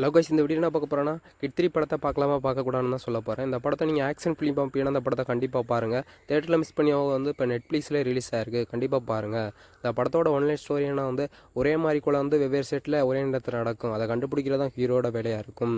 Hello guys இந்த video என்ன பார்க்க போகிறேன்னா கிட்ரி படத்தை பார்க்கலாமா பார்க்கக்கூடாதுன்னு தான் சொல்ல போகிறேன் இந்த படத்தை நீங்கள் ஆக்ஷன் ஃபிலிம் பார்ப்பீங்கன்னா அந்த படத்தை கண்டிப்பாக பாருங்கள் தேட்டரில் மிஸ் பண்ணி வந்து இப்போ நெட்ஃப்ளிக்ஸில் ரிலீஸ் ஆயிருக்கு. கண்டிப்பாக பாருங்கள் இந்த படத்தோட ஒன்லைன் ஸ்டோரி என்ன வந்து ஒரே மாதிரி கூட வந்து வெவ்வேறு செட்டில் ஒரே நேரத்தில் நடக்கும். அதை கண்டுபிடிக்கிறது தான் ஹீரோட வேலையாக இருக்கும்.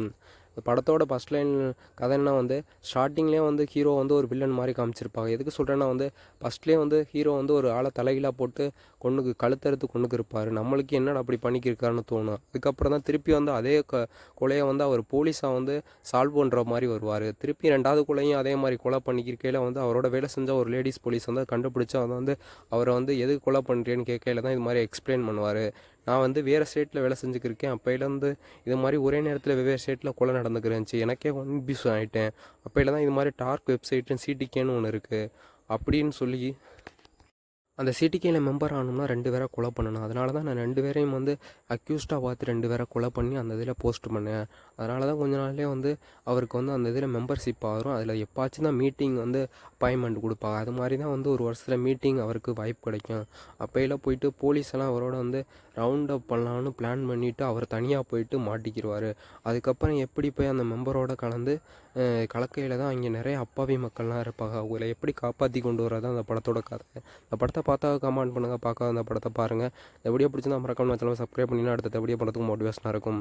இந்த படத்தோட ஃபஸ்ட் லைன் கதைன்னா வந்து ஸ்டார்டிங்லேயே வந்து ஹீரோ வந்து ஒரு வில்லன் மாதிரி காமிச்சிருப்பாங்க. எதுக்கு சொல்கிறேன்னா வந்து ஃபஸ்ட்லேயே வந்து ஹீரோ வந்து ஒரு ஆளை தலைகீழாக போட்டு கொண்டுக்கு கழுத்தறுத்து கொண்டுக்கு இருப்பார். நம்மளுக்கு என்னடா அப்படி பண்ணிக்கிருக்காருன்னு தோணும். அதுக்கப்புறம் தான் திருப்பி வந்து அதே க கொலையை வந்து அவர் போலீஸாக வந்து சால்வ் பண்ணுற மாதிரி வருவார். திருப்பி ரெண்டாவது கொலையும் அதே மாதிரி கொலை பண்ணிக்கிருக்கையில் வந்து அவரோட வேலை செஞ்ச ஒரு லேடிஸ் போலீஸ் வந்து கண்டுபிடிச்சி அதை வந்து அவரை வந்து எதுக்கு கொலை பண்ணுறேன்னு கேட்கையில தான் இது மாதிரி எக்ஸ்பிளைன் பண்ணுவார். நான் வந்து வேறு ஸ்டேட்டில் வேலை செஞ்சுக்கிருக்கேன். அப்போயிலேருந்து இது மாதிரி ஒரே நேரத்தில் வெவ்வேறு ஸ்டேட்டில் கொலை நடந்துக்கிறேன்ச்சு எனக்கே கன்ஃபியூஸ் ஆகிட்டேன் அப்போயில தான் இது மாதிரி டார்க் வெப்சைட்டுன்னு சிடிகேன்னு ஒன்று இருக்குது அப்படின்னு சொல்லி அந்த சிடிகேல மெம்பர் ஆனோம்னா ரெண்டு பேரை கொலை பண்ணணும். அதனால தான் நான் ரெண்டு பேரையும் வந்து அக்யூஸ்டாக பார்த்து ரெண்டு பேரை கொலை பண்ணி அந்த இதில் போஸ்ட் பண்ணேன். அதனால தான் கொஞ்ச நாள்லேயே வந்து அவருக்கு வந்து அந்த இதில் மெம்பர்ஷிப் ஆகும் அதில் எப்பாச்சும் தான் மீட்டிங் வந்து அப்பாயின்மெண்ட் கொடுப்பாங்க. அது மாதிரி தான் வந்து ஒரு வருஷத்தில் மீட்டிங் அவருக்கு வாய்ப்பு கிடைக்கும். அப்போயெல்லாம் போயிட்டு போலீஸ் எல்லாம் அவரோட வந்து ரவுண்ட் அப் பண்ணலான்னு பிளான் பண்ணிவிட்டு அவர் தனியாக போயிட்டு மாட்டிக்கிடுவார் அதுக்கப்புறம் எப்படி போய் அந்த மெம்பரோட கலந்து கலக்கையில் தான் இங்கே நிறைய அப்பாவி மக்கள்லாம் இருப்பாங்க. அவங்கள எப்படி காப்பாற்றி கொண்டு வரதான் அந்த படத்தோட கதை. அந்த படத்தை பார்த்தா கமெண்ட் பண்ணுங்கள் பார்க்காத அந்த படத்தை பாருங்கள் இந்த வீடியோ பிடிச்சிருந்தா மறக்காம சேனல் சப்ஸ்கிரைப் பண்ணினா அடுத்த வீடியோ படத்துக்கு மோட்டிவேஷனாக இருக்கும்.